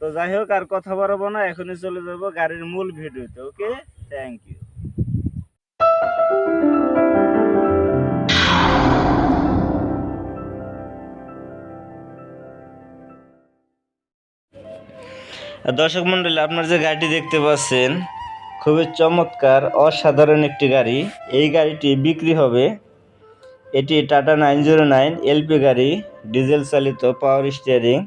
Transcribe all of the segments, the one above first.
তো যাই হোক, আর কথা বাড়াবো না, এখনই চলে যাব গাড়ির মূল ভিডিওতে, ওকে? থ্যাংক ইউ দর্শক মন্ডলী, আপনার যে গাড়িটি দেখতে পাচ্ছেন, খুবই চমৎকার, অসাধারণ একটি গাড়ি। এই গাড়িটি বিক্রি হবে এটি Tata nine zero nine LP গাড়ি, ডিজেল চালিত পাওয়ার স্টিয়ারিং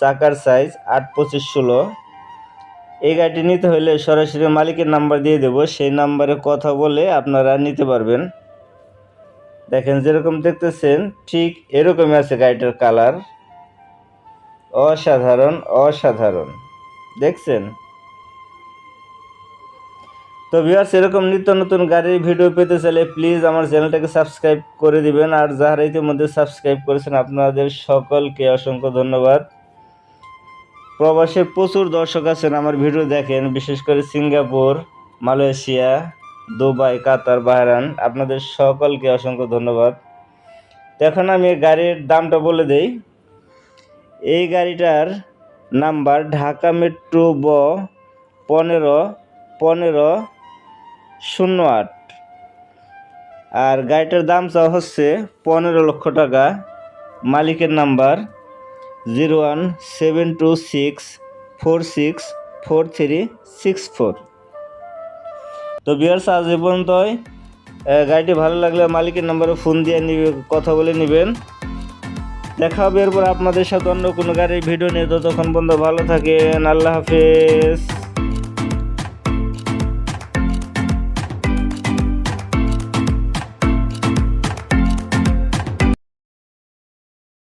চাকার সাইজ আট পঁচিশ ষোলো। এই গাড়িটি নিতে হলে সরাসরি মালিকের নাম্বার দিয়ে দেবো। সেই নাম্বারে কথা বলে আপনারা নিতে পারবেন। দেখেন, যেরকম দেখতেছেন, ঠিক এরকমই আছে গাড়িটার কালার অসাধারণ অসাধারণ। দেখছেন? তো ভিউয়ার্স এরকম নিত্য নতুন গাড়ির ভিডিও পেতে চাইলে প্লিজ আমার চ্যানেলটাকে সাবস্ক্রাইব করে দিবেন। আর যারা ইতিমধ্যে সাবস্ক্রাইব করেছেন, আপনাদের সকলকে অসংখ্য ধন্যবাদ। প্রবাসে প্রচুর দর্শক আছেন, আমার ভিডিও দেখেন, বিশেষ করে Singapore, Malaysia, Dubai, Qatar Bahrain আপনাদের সকলকে অসংখ্য ধন্যবাদ। এখন আমি গাড়ির দামটা বলে দেই। এই গাড়িটার নাম্বার ঢাকা মেট্রো ব পনেরো পনেরো, শূন্য আট। আর গাড়িটার দাম চা হচ্ছে পনেরো লক্ষ টাকা। মালিকের number zero one seven two six four six four three six four. তো বিয়ার্স আজ এ পর্যন্তই। গাড়িটি ভালো লাগলে মালিকের নাম্বারে ফোন দিয়ে নিবে, কথা বলে নেবেন। দেখা হবে এরপর আপনাদের সাথে অন্য কোনো গাড়ির ভিডিও নিয়ে। ততক্ষণ পর্যন্ত ভালো থাকেন, আল্লাহ হাফেজ।